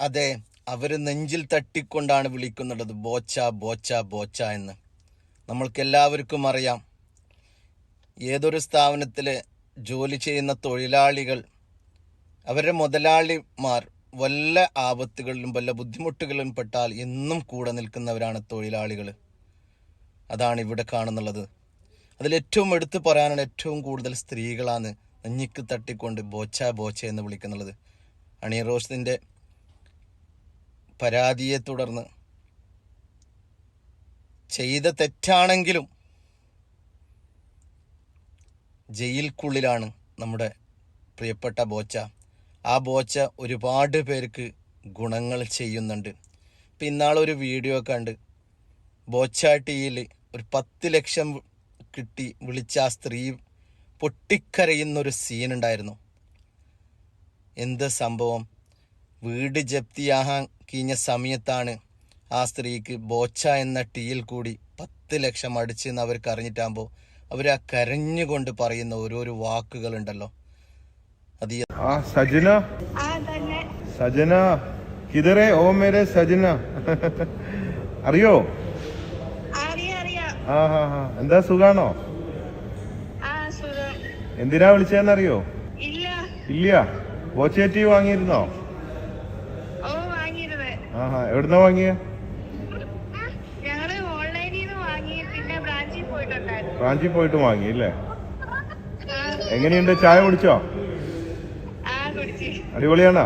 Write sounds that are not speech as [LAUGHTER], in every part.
അതെ അവർ നെഞ്ചിൽ തട്ടിക്കൊണ്ടാണ് വിളിക്കുന്നുള്ളത് ബോച്ച ബോച്ച ബോച്ച എന്ന്. നമ്മൾക്കെല്ലാവർക്കും അറിയാം. ഏതൊരു സ്ഥാപനത്തിൽ ജോലി ചെയ്യുന്ന തൊഴിലാളികൾ അവരുടെ മുതലാളിമാർ വല്ല ആപത്തുകളിലും വല്ല ബുദ്ധിമുട്ടുകളിലും പെട്ടാൽ എന്നും കൂടെ നിൽക്കുന്നവരാണ് തൊഴിലാളികൾ അതാണ് ഇവിടെ കാണുന്നുള്ളത്. അതിലേറ്റവും എടുത്തു പറയാനാണ് ഏറ്റവും കൂടുതൽ സ്ത്രീകളാണ് നെഞ്ഞിക്ക് തട്ടിക്കൊണ്ട് ബോച്ച ബോച്ച എന്ന് വിളിക്കുന്നുള്ളത് അണി റോസിന്റെ പരാതിയെ തുടർന്ന് ചെയ്ത തെറ്റാണെങ്കിലും ജയിൽക്കുള്ളിലാണ് നമ്മുടെ പ്രിയപ്പെട്ട ബോച്ച. ആ ബോച്ച ഒരുപാട് പേർക്ക് ഗുണങ്ങൾ ചെയ്യുന്നുണ്ട്. ഇപ്പം ഇന്നാളൊരു വീഡിയോ കണ്ട് ബോച്ച ടീയിൽ ഒരു പത്ത് ലക്ഷം കിട്ടി വിളിച്ച ആ സ്ത്രീ പൊട്ടിക്കരയുന്നൊരു സീനുണ്ടായിരുന്നു എന്ത് സംഭവം? വീട് ജപ്തിയാകാൻ കീഞ്ഞ സമയത്താണ് ആ സ്ത്രീക്ക് ബോച്ച എന്ന ടീയിൽ കൂടി പത്ത് ലക്ഷം അടിച്ചെന്ന് അവർക്ക് അറിഞ്ഞിട്ടാകുമ്പോൾ അവർ ആ കരഞ്ഞുകൊണ്ട് പറയുന്ന ഓരോരോ വാക്കുകളുണ്ടല്ലോ. അത് ആ സജന? സജന? കിതറേ ഓ മേരെ സജന. അറിയോ? ആ ഹാ ഹാ എന്താ സുഖാണോ? ആ സുഖം. എന്തിനാ വിളിച്ചതെന്നറിയോ? ഇല്ല. ഇല്ല. ബോച്ചേറ്റി വാങ്ങിയിരുന്നോ? വാങ്ങിയിരുന്നത് ആ എവിടുന്നാ വാങ്ങിയ? ബ്രാഞ്ചിൽ പോയിട്ട് വാങ്ങി അല്ലേ എങ്ങനെയുണ്ട്? ചായ കുടിച്ചോ? അടിപൊളിയാണോ?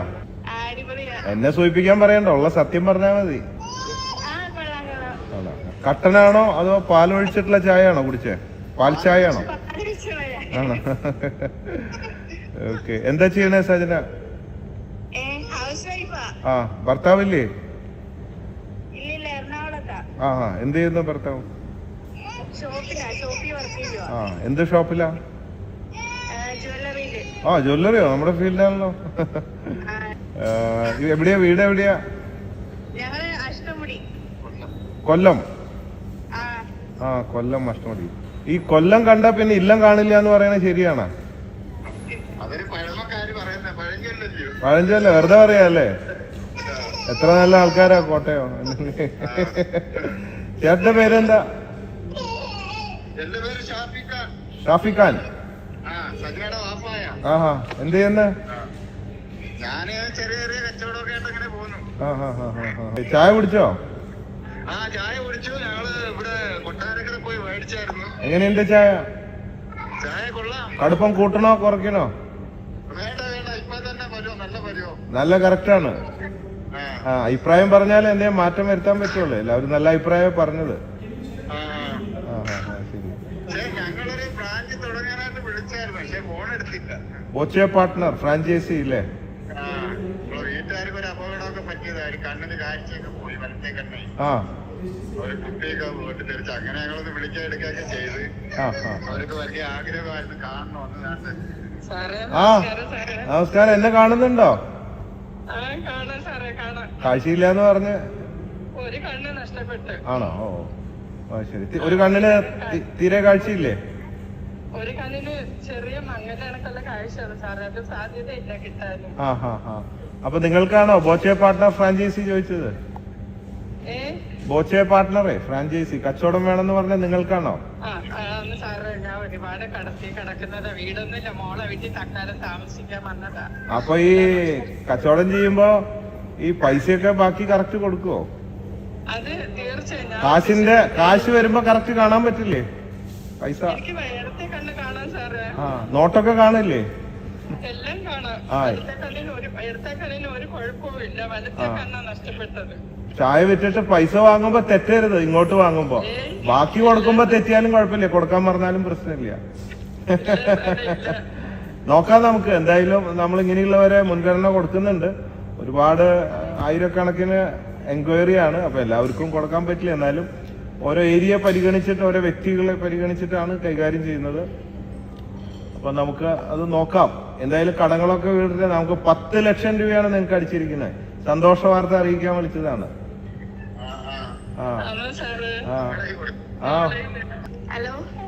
അടിപൊളിയാ. എന്നെ സൂചിപ്പിക്കാൻ പറയണ്ട ഉള്ള സത്യം പറഞ്ഞാ മതി. കട്ടനാണോ അതോ പാൽ ഒഴിച്ചിട്ടുള്ള ആണോ കുടിച്ചേ? പാൽ ചായ. ആണോ [LAUGHS] ആണോ? ഓക്കെ. എന്താ ചെയ്യണേ സജന? ആ ഭർത്താവില്ലേ? ആ ആ എന്ത് ചെയ്യുന്നു ഭർത്താവ്? ആ എന്ത് ഷോപ്പിലാ? ആ ജ്വല്ലറിയോ? നമ്മുടെ ഫീൽഡാണല്ലോ എവിടെയാ വീട് എവിടെയാ? കൊല്ലം. ആ. ആ കൊല്ലം അഷ്ടമുടി. ഈ കൊല്ലം കണ്ട പിന്നെ ഇല്ലം കാണില്ല എന്ന് പറയണത് ശരിയാണോ? പഴഞ്ചല്ല വെറുതെ പറയാല്ലേ? എത്ര നല്ല ആൾക്കാരാ കോട്ടയോ? ചേട്ടന്റെ പേരെന്താ? ഷാഫി ഖാൻ. ആഹാ എന്ത് ചെയ്യുന്ന? ചായ കുടിച്ചോ? ചായ കുടിച്ചു. ഞങ്ങൾ ഇവിടെ കൊട്ടാരക്കര പോയി മേടിച്ചായിരുന്നു. എങ്ങനെയുണ്ട് ചായ? ചായ കൊള്ളാം. കടുപ്പം കൂട്ടണോ കുറയ്ക്കണോ? നല്ല കറക്റ്റാണ്. ആ അഭിപ്രായം പറഞ്ഞാൽ എന്നെ മാറ്റം വരുത്താൻ പറ്റുള്ളൂ. എല്ലാവരും നല്ല അഭിപ്രായം പറഞ്ഞത്. ബോച്ചെ പാർട്ട്ണർ ഫ്രാഞ്ചൈസി ഇല്ലേ? ആ ഒരു കുട്ടിയൊക്കെ വീട്ടിൽ തിരിച്ച് അങ്ങനെ ഞങ്ങളൊന്ന് ചെയ്ത്. അവർക്ക് വലിയ ആഗ്രഹമായിരുന്നു കാണണമെന്ന് കണ്ട് സാറേ ആ നമസ്കാരം. എന്നെ കാണുന്നുണ്ടോ? കാഴ്ചയില്ല എന്ന് പറഞ്ഞ് ഒരു കണ്ണ് നഷ്ടപ്പെട്ടു. ആണോ? ഓ ശരി. ഒരു കണ്ണിന് തീരെ കാഴ്ചയില്ലേ? ഒരു കണ്ണിന് ചെറിയ മങ്ങലണക്കുള്ള കാഴ്ചയാണ് സാറേ. അത് സാധ്യതയില്ല കിട്ടാനും. ആ ഹാ ഹാ. അപ്പൊ നിങ്ങൾക്കാണോ ബോച്ചെ പാർട്ട്ണർ ഫ്രാഞ്ചൈസി ചോദിച്ചത്? ബോച്ചെ പാർട്ട്ണറെ ഫ്രാഞ്ചൈസി. കച്ചവടം വേണമെന്ന് പറഞ്ഞ നിങ്ങൾക്കാണോ? ആ ആ, ഒന്ന് സാറേ ഞാൻ ഒരുപാട് കടത്തി കിടക്കുന്നത് വീടൊന്നുമില്ല. മോളെ വീട്ടിൽ താമസിക്കാൻ വന്നതാ. അപ്പൊ ഈ കച്ചവടം ചെയ്യുമ്പോ ഈ പൈസയൊക്കെ ബാക്കി കറക്റ്റ് കൊടുക്കുവോ? അത് തീർച്ചയായും. ഞാൻ കാശിന്റെ കാശ് വരുമ്പോ കറക്റ്റ് കാണാൻ പറ്റില്ലേ? പൈസ. എനിക്ക് കണ്ണ് സാറേ. ആ നോട്ടൊക്കെ കാണില്ലേ? എല്ലാം കാണാം. ആ. കണ്ണിന് ഒരു ഇടത്തെ കണ്ണിന് ഒരു കുഴപ്പവും ഇല്ല വലത്തെ കണ്ണാ നഷ്ടപ്പെട്ടത്. ചായ വിറ്റിട്ട് പൈസ വാങ്ങുമ്പോ തെറ്റരുത് ഇങ്ങോട്ട് വാങ്ങുമ്പോ. ബാക്കി കൊടുക്കുമ്പോ തെറ്റിയാലും കുഴപ്പമില്ല കൊടുക്കാൻ പറഞ്ഞാലും പ്രശ്നമില്ല. നോക്കാം നമുക്ക് എന്തായാലും നമ്മൾ ഇങ്ങനെയുള്ളവരെ മുൻഗണന കൊടുക്കുന്നുണ്ട്. ഒരുപാട് ആയിരക്കണക്കിന് എൻക്വയറി ആണ് അപ്പൊ എല്ലാവർക്കും കൊടുക്കാൻ പറ്റില്ല. എന്നാലും ഓരോ ഏരിയ പരിഗണിച്ചിട്ട് ഓരോ വ്യക്തികളെ പരിഗണിച്ചിട്ടാണ് കൈകാര്യം ചെയ്യുന്നത്. അപ്പൊ നമുക്ക് അത് നോക്കാം. എന്തായാലും കടങ്ങളൊക്കെ വീട്ടിട്ട് നമുക്ക് പത്ത് ലക്ഷം രൂപയാണ് നിങ്ങൾക്ക് അടിച്ചിരിക്കുന്നത്. സന്തോഷ വാർത്ത അറിയിക്കാൻ വിളിച്ചതാണ്.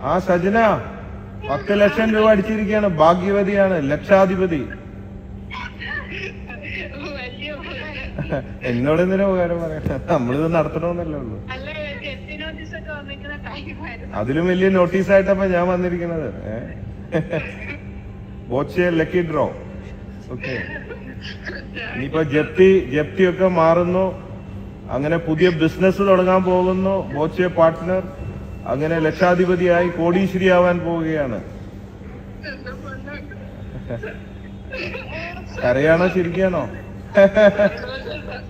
ആ. സജന. പത്ത് ലക്ഷം രൂപ അടിച്ചിരിക്കുകയാണ്. ഭാഗ്യവതിയാണ്. ലക്ഷാധിപതി. എന്നോട് എന്തിനാ ഉപകാരം പറയാം? നമ്മളിത് നടത്തണമെന്നല്ലേ ഉള്ളൂ. അല്ല വലിയ നോട്ടീസ് ആയിട്ടപ്പോ വന്നിരിക്കുന്ന അതിലും വലിയ നോട്ടീസായിട്ടപ്പോ ഞാൻ വന്നിരിക്കുന്നത്. ബോച്ചെ ലക്കി ഡ്രോ ഓക്കെ ഇനിയിപ്പോ ജപ്തി ജപ്തി ഒക്കെ മാറുന്നു. അങ്ങനെ പുതിയ ബിസിനസ് തുടങ്ങാൻ പോകുന്നു. ബോച്ചെ പാർട്ട്ണർ അങ്ങനെ ലക്ഷാധിപതിയായി കോടീശ്വരിയാവാൻ പോവുകയാണ്. കരയാണോ ചിരിക്കാണോ?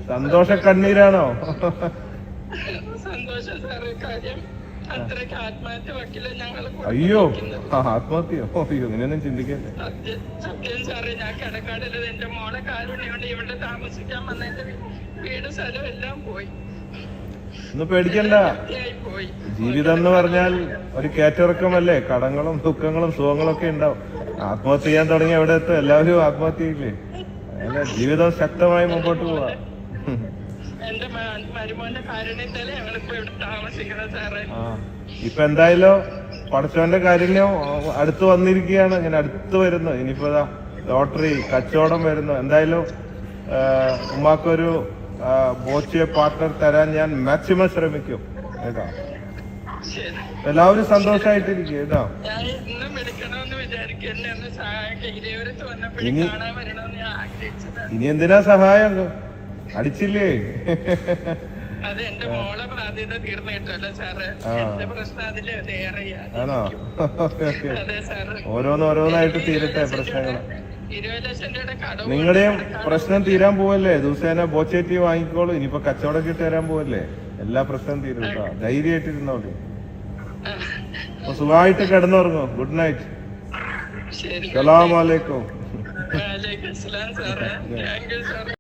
സന്തോഷ കണ്ണീരാണോ സന്തോഷം സാറേ കാര്യം അത്രയ്ക്ക് ആത്മഹത്യ വക്കില്ല ഞങ്ങൾ അയ്യോ ആത്മഹത്യയോ അയ്യോ ഇങ്ങനെയൊന്നും ചിന്തിക്കല്ലേ? സത്യം സാറേ ഞാൻ എന്റെ മോളെ കാരുണ്യുണ്ട് ഇവിടെ താമസിക്കാൻ വന്ന എന്റെ വീ- വീട് സ്ഥലം എല്ലാം പോയി. ഒന്ന് പേടിക്കണ്ട. ജീവിതം എന്ന് പറഞ്ഞാൽ ഒരു കയറ്റിറക്കമല്ലേ? കടങ്ങളും ദുഃഖങ്ങളും സുഖങ്ങളും ഒക്കെ ഉണ്ടാവും. ആത്മഹത്യ ചെയ്യാൻ തുടങ്ങി എവിടെ എത്തും? എല്ലാവരും ആത്മഹത്യ ഇല്ലേ അങ്ങനെ ജീവിതം ശക്തമായി മുമ്പോട്ട് പോവാ. എന്റെ മരുമോന്റെ കാരുണ്യത്തിൽ ഞങ്ങളിപ്പോ ഇവിടെ താമസിക്കണം സാറേ. ഇപ്പൊ എന്തായാലും പടച്ചവന്റെ കാരുണ്യം അടുത്ത് വന്നിരിക്കുകയാണ്. ഇങ്ങനെ അടുത്ത് വരുന്നു. ഇനിയിപ്പോ ലോട്ടറി കച്ചവടം വരുന്നു. എന്തായാലും ഉമ്മാക്കൊരു ബോച്ചിയെ പാർട്ട്ണർ തരാൻ ഞാൻ മാക്സിമം ശ്രമിക്കും. കേട്ടോ? എല്ലാവരും സന്തോഷമായിട്ടിരിക്കും കേട്ടോ? ഇനി- ഇനി എന്തിനാ സഹായം? അടിച്ചില്ലേ? അത് എന്റെ മോളെ ബാധ്യത തീർന്നു കിട്ടുമല്ലോ സാറ് എന്റെ പ്രശ്നം അതിൽ ആണോ? ഓരോന്ന് ഓരോന്നായിട്ട് തീരട്ടെ പ്രശ്നങ്ങൾ നിങ്ങളുടെയും പ്രശ്നം തീരാൻ പോവല്ലേ? ദിവസേന ബോച്ചേറ്റി വാങ്ങിക്കോളൂ. ഇനിയിപ്പോ കച്ചവടം കിട്ടി തരാൻ പോവല്ലേ? എല്ലാ പ്രശ്നം തീരും കേട്ടോ ധൈര്യമായിട്ടിരുന്നോളൂ അപ്പൊ സുഖമായിട്ട് കിടന്നുറങ്ങോ. ഗുഡ് നൈറ്റ് ശരി. [LAUGHS]